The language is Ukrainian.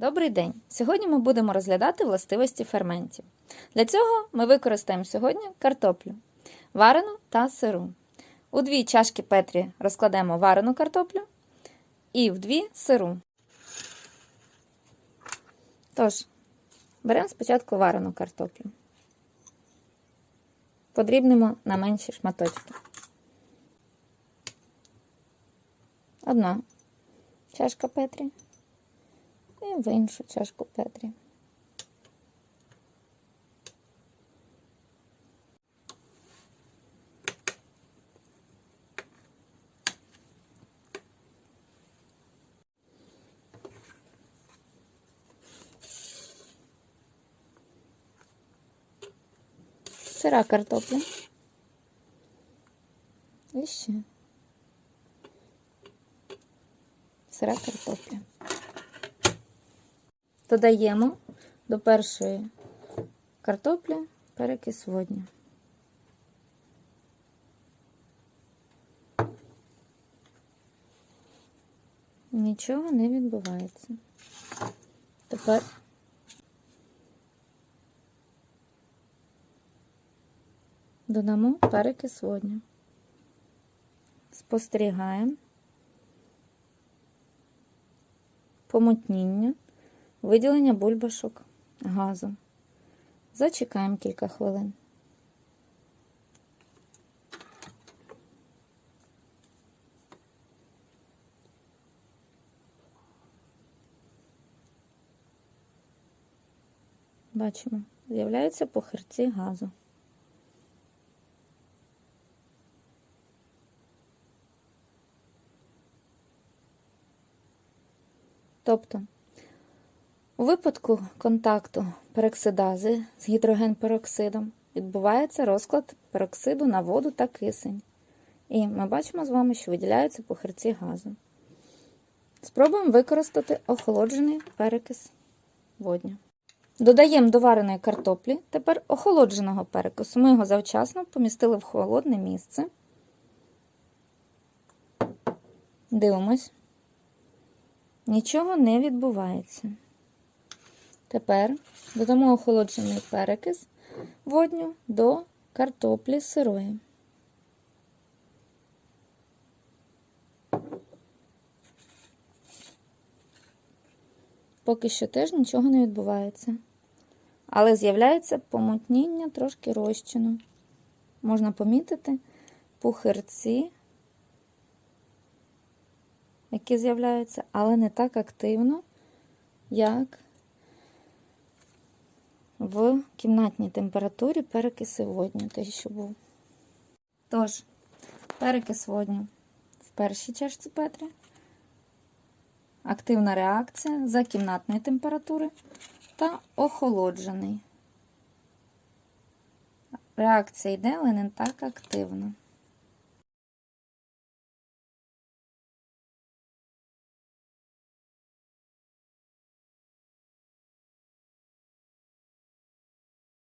Добрий день! Сьогодні ми будемо розглядати властивості ферментів. Для цього ми використаємо сьогодні картоплю, варену та сиру. У дві чашки Петрі розкладемо варену картоплю і в дві сиру. Тож, беремо спочатку варену картоплю. Подрібнемо на менші шматочки. Одна чашка Петрі і в іншу чашку Петрі. Сира картопля. І ще. Сира картопля. Додаємо до першої картоплі перекис водню. Нічого не відбувається. Тепер додамо перекис водню. Спостерігаємо помутніння, виділення бульбашок газу. Зачекаємо кілька хвилин. Бачимо, з'являються похирці газу. Тобто, у випадку контакту пероксидази з гідрогенпероксидом відбувається розклад пероксиду на воду та кисень. І ми бачимо з вами, що виділяються похирці газу. Спробуємо використати охолоджений перекис водню. Додаємо до вареної картоплі тепер охолодженого перекису. Ми його завчасно помістили в холодне місце. Дивимось. Нічого не відбувається. Тепер додамо охолоджений перекис водню до картоплі сирої. Поки що теж нічого не відбувається. Але з'являється помутніння трошки розчину. Можна помітити пухирці, які з'являються, але не так активно, як в кімнатній температурі перекиси водню, той, що був. Тож, перекис водню в першій чашці Петрі. Активна реакція за кімнатної температури та охолоджений. Реакція йде, але не так активно.